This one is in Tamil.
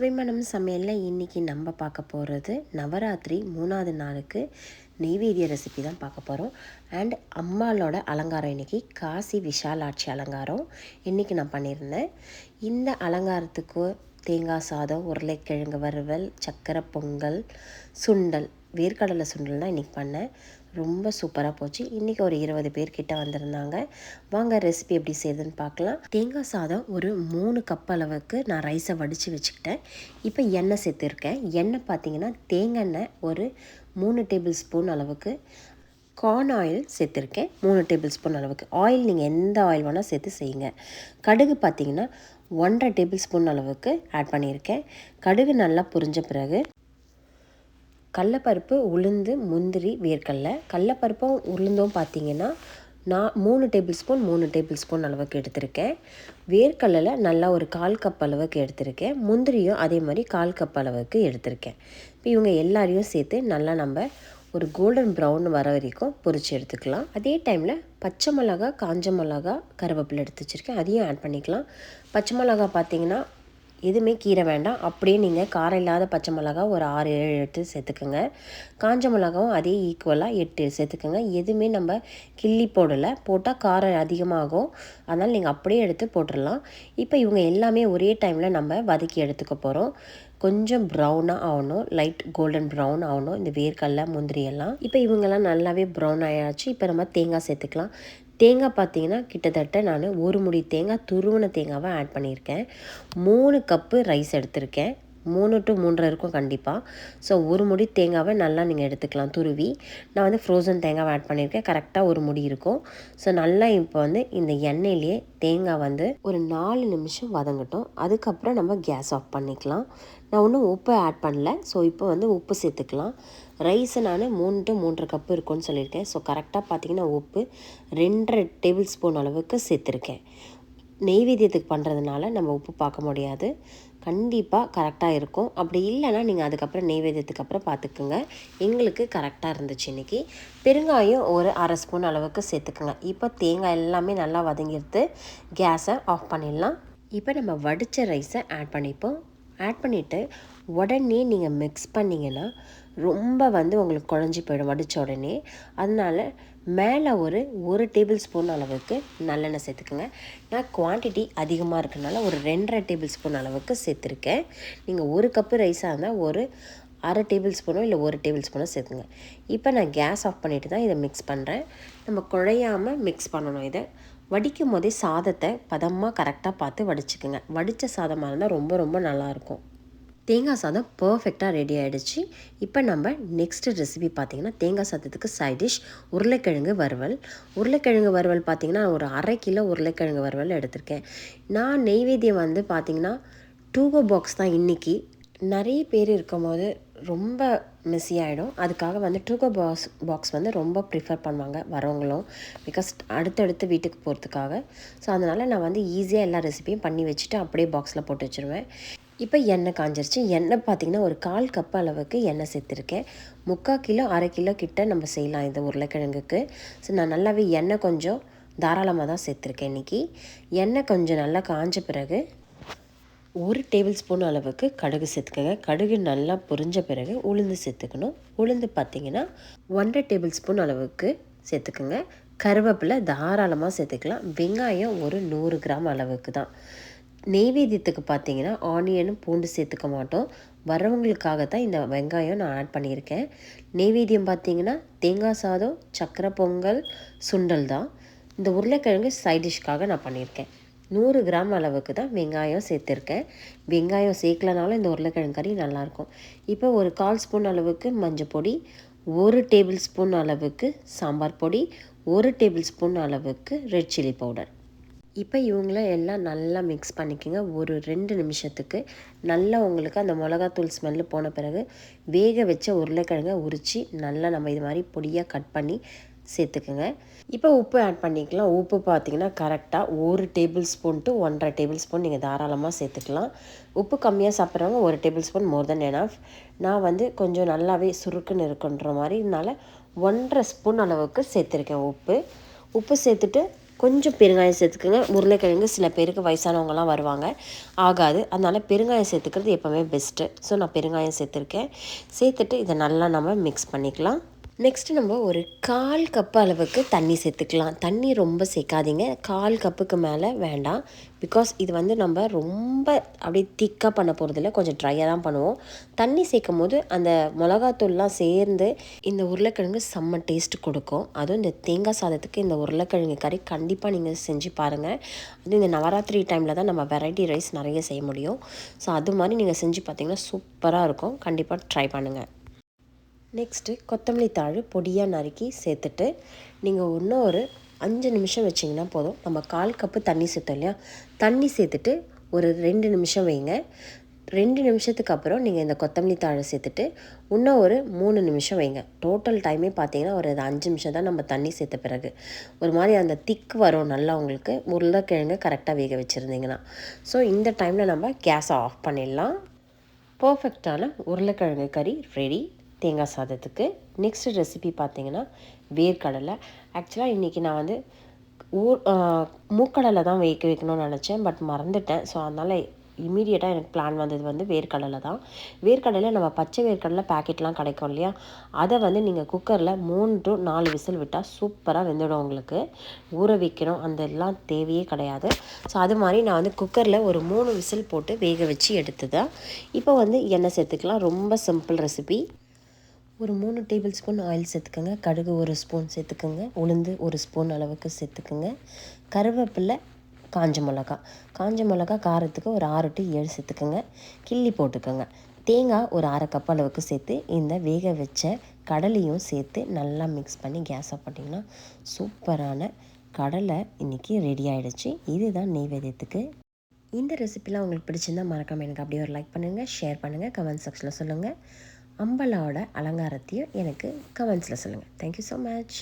சுவைமணம் சமையலில் இன்றைக்கி நம்ம பார்க்க போகிறது நவராத்திரி மூணாவது நாளுக்கு நெய்வேதிய ரெசிபி தான் பார்க்க போகிறோம் அண்ட் அம்மாளோட அலங்காரம் இன்றைக்கி காசி விஷாலாட்சி அலங்காரம் இன்றைக்கி நான் பண்ணியிருந்தேன். இந்த அலங்காரத்துக்கு தேங்காய் சாதம் உருளைக்கிழங்கு வறுவல் சக்கரை பொங்கல் சுண்டல் வேர்க்கடலை சுண்டல் தான் இன்றைக்கி பண்ணேன். ரொம்ப சூப்பராக போச்சு. இன்றைக்கி ஒரு இருபது பேர்கிட்ட வந்திருந்தாங்க. வாங்க ரெசிபி எப்படி செய்யுதுன்னு பார்க்கலாம். தேங்காய் சாதம் ஒரு மூணு கப் அளவுக்கு நான் ரைஸை வடித்து வச்சுக்கிட்டேன். இப்போ எண்ணெய் சேர்த்துருக்கேன். எண்ணெய் பார்த்தீங்கன்னா தேங்காய் எண்ணெய் ஒரு மூணு டேபிள் ஸ்பூன் அளவுக்கு. கார்ன் ஆயில் சேர்த்துருக்கேன். மூணு டேபிள் ஸ்பூன் அளவுக்கு. ஆயில் நீங்கள் எந்த ஆயில் வேணால் சேர்த்து செய்யுங்க. கடுகு பார்த்தீங்கன்னா ஒன்றரை டேபிள் ஸ்பூன் அளவுக்கு ஆட் பண்ணியிருக்கேன். கடுகு நல்லா புரிஞ்ச பிறகு கடலப்பருப்பு உளுந்து முந்திரி வேர்க்கடலை. கடலப்பருப்பும் உளுந்தும் பார்த்தீங்கன்னா நான் மூணு டேபிள் ஸ்பூன் மூணு டேபிள் ஸ்பூன் அளவுக்கு எடுத்திருக்கேன். வேர்க்கடலில் நல்லா ஒரு கால் கப் அளவுக்கு எடுத்திருக்கேன். முந்திரியும் அதே மாதிரி கால் கப் அளவுக்கு எடுத்திருக்கேன். இப்போ இவங்க எல்லாரையும் சேர்த்து நல்லா நம்ம ஒரு கோல்டன் ப்ரௌன் வர வரைக்கும் பொரிச்சு எடுத்துக்கலாம். அதே டைமில் பச்சை மிளகா காஞ்ச மிளகா கருவேப்பிலை எடுத்து வச்சுருக்கேன். அதையும் ஆட் பண்ணிக்கலாம். பச்சை மிளகா பார்த்தீங்கன்னா எதுவுமே கீரை வேண்டாம். அப்படியே நீங்கள் காரம் இல்லாத பச்சை மிளகா ஒரு ஆறு ஏழு எடுத்து சேர்த்துக்கோங்க. காஞ்ச மிளகாவும் அதே ஈக்குவலாக எட்டு சேர்த்துக்கோங்க. எதுவுமே நம்ம கிள்ளி போடலை. போட்டால் காரம் அதிகமாகும். அதனால் நீங்கள் அப்படியே எடுத்து போட்டுடலாம். இப்போ இவங்க எல்லாமே ஒரே டைமில் நம்ம வதக்கி எடுத்துக்க போகிறோம் கொஞ்சம் ப்ரௌனாக ஆகணும் லைட் கோல்டன் ப்ரௌன் ஆகணும் இந்த வேர்க்கடலை முந்திரி எல்லாம் இப்போ இவங்கெல்லாம் நல்லாவே ப்ரௌன் ஆயாச்சு. இப்போ நம்ம தேங்காய் சேர்த்துக்கலாம். தேங்காய் பார்த்தீங்கன்னா கிட்டத்தட்ட நான் ஒரு முடி தேங்காய் துருவன தேங்காவை ஆட் பண்ணியிருக்கேன். மூணு கப்பு ரைஸ் எடுத்திருக்கேன். மூணு டு மூன்றரை இருக்கும் கண்டிப்பாக ஸோ ஒரு முடி தேங்காவை நல்லா நீங்கள் எடுத்துக்கலாம். துருவி. நான் வந்து ஃப்ரோசன் தேங்காவை ஆட் பண்ணியிருக்கேன். கரெக்டாக ஒரு முடி இருக்கும். ஸோ நல்லா இப்போ வந்து இந்த எண்ணெயிலேயே தேங்காய் வந்து ஒரு நாலு நிமிஷம் வதங்கட்டும். அதுக்கப்புறம் நம்ம கேஸ் ஆஃப் பண்ணிக்கலாம். நான் ஒன்றும் உப்பு ஆட் பண்ணல. ஸோ இப்போ வந்து உப்பு சேர்த்துக்கலாம். ரைஸை நான் மூணு டு மூன்றரை கப்பு இருக்கும்னு சொல்லியிருக்கேன். ஸோ கரெக்டாக பார்த்தீங்கன்னா உப்பு ரெண்டரை டேபிள் ஸ்பூன் அளவுக்கு சேர்த்துருக்கேன். நெய்வேத்தியத்துக்கு பண்ணுறதுனால நம்ம உப்பு பார்க்க முடியாது. கண்டிப்பாக கரெக்டாக இருக்கும். அப்படி இல்லைன்னா நீங்கள் அதுக்கப்புறம் நெய்வேத்தியத்துக்கு அப்புறம் பார்த்துக்குங்க எங்களுக்கு கரெக்டாக இருந்துச்சு இன்றைக்கி பெருங்காயம் ஒரு அரை ஸ்பூன் அளவுக்கு சேர்த்துக்குங்க. இப்போ தேங்காய் எல்லாமே நல்லா வதங்கிடுது கேஸை ஆஃப் பண்ணிடலாம். இப்போ நம்ம வடித்த ரைஸை ஆட் பண்ணிப்போம். ஆட் பண்ணிவிட்டு உடனே நீங்கள் மிக்ஸ் பண்ணிங்கன்னா ரொம்ப வந்து உங்களுக்கு குழஞ்சி போயிடும் வடித்த உடனே. அதனால் மேலே ஒரு ஒரு டேபிள் ஸ்பூன் அளவுக்கு நல்லெண்ணெய் சேர்த்துக்குங்க. நான் குவான்டிட்டி அதிகமாக இருக்கனால ஒரு ரெண்டரை டேபிள் ஸ்பூன் அளவுக்கு சேர்த்துருக்கேன். நீங்கள் ஒரு கப்பு ரைஸாக இருந்தால் ஒரு அரை டேபிள் ஸ்பூனோ இல்லை ஒரு டேபிள் ஸ்பூனோ சேர்த்துங்க. இப்போ நான் கேஸ் ஆஃப் பண்ணிவிட்டு தான் இதை மிக்ஸ் பண்ணுறேன் நம்ம குழையாமல் மிக்ஸ் பண்ணணும் இதை. வடிக்கும் போதே சாதத்தை பதமாக கரெக்டாக பார்த்து வடிச்சுக்குங்க. வடித்த சாதமாக இருந்தால் ரொம்ப ரொம்ப நல்லாயிருக்கும் தேங்காய் சாதம் பர்ஃபெக்டாக ரெடி ஆகிடுச்சு இப்போ நம்ம நெக்ஸ்ட்டு ரெசிபி பார்த்திங்கன்னா தேங்காய் சாதத்துக்கு சைட் டிஷ் உருளைக்கிழங்கு வறுவல். உருளைக்கிழங்கு வறுவல் பார்த்திங்கன்னா ஒரு அரை கிலோ உருளைக்கிழங்கு வறுவல் எடுத்திருக்கேன். நான் நெய்வேத்தியம் வந்து பார்த்திங்கன்னா டூகோ பாக்ஸ் தான் இன்றைக்கி நிறைய பேர் இருக்கும் போது ரொம்ப மிஸ்ஸி ஆகிடும் அதுக்காக வந்து டூகோ பாக்ஸ் பாக்ஸ் வந்து ரொம்ப ப்ரிஃபர் பண்ணுவாங்க வரவங்களும் பிகாஸ் அடுத்தடுத்து வீட்டுக்கு போகிறதுக்காக ஸோ அதனால் நான் வந்து ஈஸியாக எல்லா ரெசிபியும் பண்ணி வச்சுட்டு அப்படியே பாக்ஸில் போட்டு வச்சுருவேன். இப்போ எண்ணெய் காஞ்சிருச்சு. எண்ணெய் பார்த்திங்கன்னா ஒரு கால் கப் அளவுக்கு எண்ணெய் சேர்த்துருக்கேன். முக்கால் கிலோ அரை கிலோ கிட்ட நம்ம செய்யலாம் இந்த உருளைக்கிழங்குக்கு. ஸோ நான் நல்லாவே எண்ணெய் கொஞ்சம் தாராளமாக தான் சேர்த்துருக்கேன் இன்றைக்கி எண்ணெய் கொஞ்சம் நல்லா காஞ்ச பிறகு ஒரு டேபிள் ஸ்பூன் அளவுக்கு கடுகு சேர்த்துக்கோங்க. கடுகு நல்லா பொரிஞ்ச பிறகு உளுந்து சேர்த்துக்கணும். உளுந்து பார்த்திங்கன்னா ஒன்றரை டேபிள் ஸ்பூன் அளவுக்கு சேர்த்துக்கோங்க. கருவேப்பிலை தாராளமாக சேர்த்துக்கலாம். வெங்காயம் ஒரு நூறு கிராம் அளவுக்கு தான். நெய்வேத்தியத்துக்கு பார்த்தீங்கன்னா ஆனியனும் பூண்டு சேர்த்துக்க மாட்டோம். வரவங்களுக்காக தான் இந்த வெங்காயம் நான் ஆட் பண்ணியிருக்கேன். நெய்வேத்தியம் பார்த்தீங்கன்னா தேங்காய் சாதம் சக்கரை பொங்கல் சுண்டல் தான். இந்த உருளைக்கிழங்கு சைட் டிஷ்க்காக நான் பண்ணியிருக்கேன். நூறு கிராம் அளவுக்கு தான் வெங்காயம் சேர்த்துருக்கேன். வெங்காயம் சேர்க்கலனாலும் இந்த உருளைக்கிழங்கு கறி நல்லாயிருக்கும். இப்போ ஒரு கால் ஸ்பூன் அளவுக்கு மஞ்சள் பொடி ஒரு டேபிள் ஸ்பூன் அளவுக்கு சாம்பார் பொடி ஒரு டேபிள் ஸ்பூன் அளவுக்கு ரெட் சில்லி பவுடர். இப்போ இவங்கள எல்லாம் நல்லா மிக்ஸ் பண்ணிக்கோங்க. ஒரு ரெண்டு நிமிஷத்துக்கு நல்லா உங்களுக்கு அந்த மிளகாத்தூள் ஸ்மெல்லு போன பிறகு வேக வச்ச உருளைக்கிழங்கை உரித்து நல்லா நம்ம இது மாதிரி பொடியாக கட் பண்ணி சேர்த்துக்குங்க. இப்போ உப்பு ஆட் பண்ணிக்கலாம். உப்பு பார்த்தீங்கன்னா கரெக்டாக ஒரு டேபிள் ஸ்பூன் டு ஒன்றரை டேபிள் ஸ்பூன் நீங்கள் தாராளமாக சேர்த்துக்கலாம். உப்பு கம்மியாக சாப்பிட்றவங்க ஒரு table spoon more then enough நான் வந்து கொஞ்சம் நல்லாவே சுருக்குன்னு இருக்குன்ற மாதிரினால ஒன்றரை ஸ்பூன் அளவுக்கு சேர்த்துருக்கேன் உப்பு. உப்பு சேர்த்துட்டு கொஞ்சம் பெருங்காயம் சேர்த்துக்குங்க. உருளைக்கிழங்கு சில பேருக்கு வயசானவங்கலாம் வருவாங்க. ஆகாது. அதனால் பெருங்காயம் சேர்த்துக்கிறது எப்போவுமே பெஸ்ட்டு ஸோ நான் பெருங்காயம் சேர்த்துருக்கேன். சேர்த்துட்டு இதை நல்லா நம்ம மிக்ஸ் பண்ணிக்கலாம். நெக்ஸ்ட்டு நம்ம ஒரு கால் கப்பு அளவுக்கு தண்ணி சேர்த்துக்கலாம். தண்ணி ரொம்ப சேர்க்காதீங்க. கால் கப்புக்கு மேலே வேண்டாம். பிகாஸ் இது வந்து நம்ம ரொம்ப அப்படியே திக்காக பண்ண போகிறதில்ல கொஞ்சம் ட்ரையாக தான் பண்ணுவோம். தண்ணி சேர்க்கும் போது அந்த மிளகாத்தூள்லாம் சேர்ந்து இந்த உருளைக்கிழங்கு செம்ம டேஸ்ட் கொடுக்கும். அதுவும் இந்த தேங்காய் சாதத்துக்கு இந்த உருளைக்கிழங்கு கறி கண்டிப்பாக நீங்கள் செஞ்சு பாருங்கள் அதுவும் இந்த நவராத்திரி டைமில் தான் நம்ம வெரைட்டி ரைஸ் நிறைய செய்ய முடியும். ஸோ அது மாதிரி நீங்கள் செஞ்சு பார்த்தீங்கன்னா சூப்பராக இருக்கும். கண்டிப்பாக ட்ரை பண்ணுங்கள் நெக்ஸ்ட்டு கொத்தமல்லி தாழ் பொடியாக நறுக்கி சேர்த்துட்டு நீங்கள் இன்னும் ஒரு அஞ்சு நிமிஷம் வச்சிங்கன்னா போதும். நம்ம கால் கப்பு தண்ணி சேர்த்தோம் இல்லையா? தண்ணி சேர்த்துட்டு ஒரு ரெண்டு நிமிஷம் வைங்க. ரெண்டு நிமிஷத்துக்கு அப்புறம் நீங்கள் இந்த கொத்தமல்லி தாழை சேர்த்துட்டு இன்னும் ஒரு மூணு நிமிஷம் வைங்க. டோட்டல் டைமே பார்த்தீங்கன்னா ஒரு அஞ்சு நிமிஷம் தான் நம்ம தண்ணி சேர்த்த பிறகு. ஒரு மாதிரி அந்த திக் வரும் நல்லா உங்களுக்கு. உருளைக்கிழங்கு கரெக்டாக வேக வச்சுருந்தீங்கன்னா. ஸோ இந்த டைமில் நம்ம கேஸை ஆஃப் பண்ணிடலாம். பர்ஃபெக்டான உருளைக்கிழங்கு கறி ரெடி தேங்காய் சாதத்துக்கு. நெக்ஸ்ட் ரெசிபி பார்த்தீங்கன்னா வேர்க்கடலை. ஆக்சுவலாக இன்றைக்கி நான் வந்து ஊர் மூக்கடலை தான் வேக வைக்கணும்னு நினச்சேன். பட் மறந்துட்டேன். ஸோ அதனால் இமீடியட்டாக எனக்கு பிளான் வந்தது வந்து வேர்க்கடலை தான். வேர்க்கடலை நம்ம பச்சை வேர்க்கடலை பேக்கெட்லாம் கிடைக்கும் இல்லையா? அதை வந்து நீங்கள் குக்கரில் மூணு டு நாலு விசில் விட்டால் சூப்பராக வெந்துடும் உங்களுக்கு. ஊற வைக்கணும். அந்த எல்லாம் தேவையே கிடையாது. ஸோ அது மாதிரி நான் வந்து குக்கரில் ஒரு மூணு விசில் போட்டு வேக வச்சு எடுத்து தான் இப்போ வந்து எண்ணெய் சேர்த்துக்கலாம். ரொம்ப சிம்பிள் ரெசிபி ஒரு மூணு டேபிள் ஸ்பூன் ஆயில் சேர்த்துக்கோங்க. கடுகு ஒரு ஸ்பூன் சேர்த்துக்கோங்க. உளுந்து ஒரு ஸ்பூன் அளவுக்கு சேர்த்துக்கோங்க. கருவேப்பிலை காஞ்ச மிளகா. காஞ்ச மிளகா காரத்துக்கு ஒரு ஆறு டு ஏழு சேர்த்துக்கோங்க. கிள்ளி போட்டுக்கோங்க. தேங்காய் ஒரு அரை கப் அளவுக்கு சேர்த்து இந்த வேக வச்ச கடலையும் சேர்த்து நல்லா மிக்ஸ் பண்ணி கேஸ் ஆஃப் பண்ணிங்கன்னா சூப்பரான கடலை இன்றைக்கி ரெடி ஆகிடுச்சு இதுதான் நெய்வேத்தியத்துக்கு. இந்த ரெசிபிலாம் உங்களுக்கு பிடிச்சிருந்தால் மறக்காமல் எனக்கு அப்படியே ஒரு லைக் பண்ணுங்கள் ஷேர் பண்ணுங்கள் கமெண்ட் செக்ஷனில் சொல்லுங்கள் அம்பலாவோட அலங்காரத்தையும் எனக்கு கமெண்ட்ஸில் சொல்லுங்கள் தேங்க்யூ ஸோ மச்